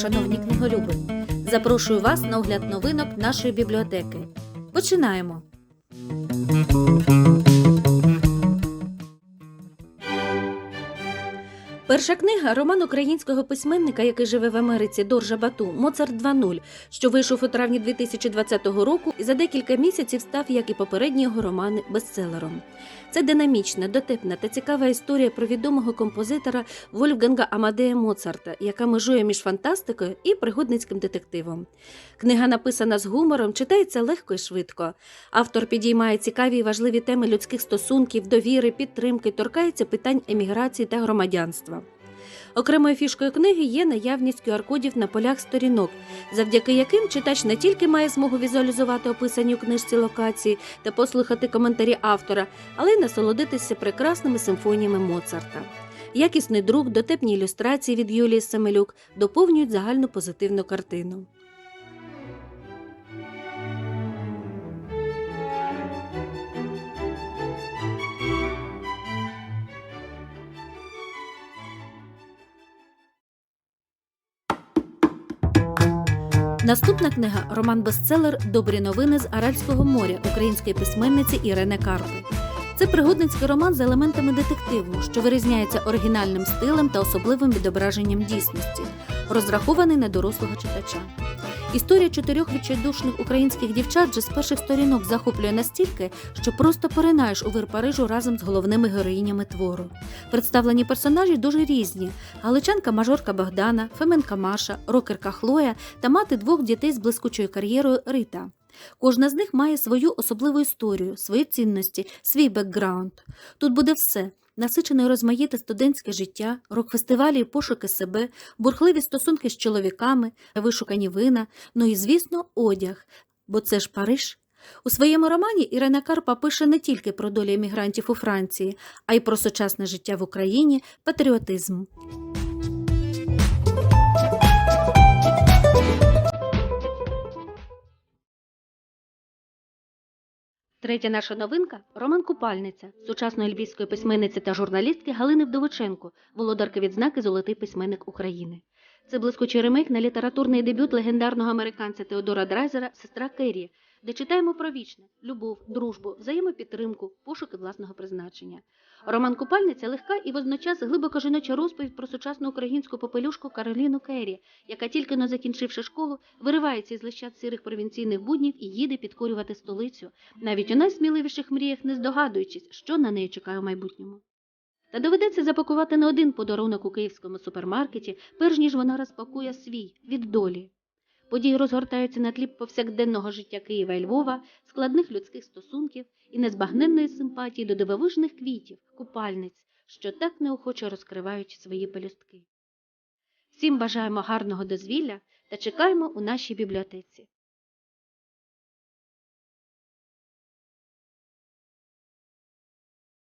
шановні книголюби! Запрошую вас на огляд новинок нашої бібліотеки. Починаємо! Перша книга роман українського письменника, який живе в Америці Доржа Бату Моцарт 2.0, що вийшов у травні 2020 року і за декілька місяців став, як і попередні його романи, бестселером. Це динамічна, дотепна та цікава історія про відомого композитора Вольфганга Амадея Моцарта, яка межує між фантастикою і пригодницьким детективом. Книга написана з гумором, читається легко і швидко. Автор підіймає цікаві і важливі теми людських стосунків, довіри, підтримки, торкається питань еміграції та громадянства. Окремою фішкою книги є наявність QR-кодів на полях сторінок, завдяки яким читач не тільки має змогу візуалізувати описані у книжці локації та послухати коментарі автора, але й насолодитися прекрасними симфоніями Моцарта. Якісний друк, дотепні ілюстрації від Юлії Семелюк доповнюють загальну позитивну картину. Наступна книга роман-бестселер Добрі новини з Аральського моря української письменниці Ірени Карпи. Це пригодницький роман з елементами детективу, що вирізняється оригінальним стилем та особливим відображенням дійсності, розрахований на дорослого читача. Історія чотирьох відчайдушних українських дівчат вже з перших сторінок захоплює настільки, що просто поринаєш у вир Парижу разом з головними героїнями твору. Представлені персонажі дуже різні: галичанка мажорка Богдана, Феменка Маша, рокерка Хлоя та мати двох дітей з блискучою кар'єрою Рита. Кожна з них має свою особливу історію, свої цінності, свій бекграунд. Тут буде все. Насичене розмаїте студентське життя, рок-фестивалі і пошуки себе, бурхливі стосунки з чоловіками, вишукані вина, ну і, звісно, одяг. Бо це ж Париж. У своєму романі Ірина Карпа пише не тільки про долі емігрантів у Франції, а й про сучасне життя в Україні, патріотизм. Третя наша новинка роман Купальниця сучасної львівської письменниці та журналістки Галини Вдовиченко, володарки відзнаки Золотий письменник України. Це блискучий ремейк на літературний дебют легендарного американця Теодора Драйзера Сестра Керрі, де читаємо про вічне любов, дружбу, взаємопідтримку, пошуки власного призначення. Роман Купальниця легка і водночас глибоко жіноча розповідь про сучасну українську попелюшку Кароліну Керрі, яка тільки но закінчивши школу, виривається із лищат сірих провінційних буднів і їде підкорювати столицю, навіть у найсміливіших мріях не здогадуючись, що на неї чекає в майбутньому. Та доведеться запакувати не один подарунок у київському супермаркеті, перш ніж вона розпакує свій від долі. Події розгортаються на тлі повсякденного життя Києва і Львова, складних людських стосунків і незбагненної симпатії до дивовижних квітів, купальниць, що так неохоче розкривають свої пелюстки. Всім бажаємо гарного дозвілля та чекаємо у нашій бібліотеці.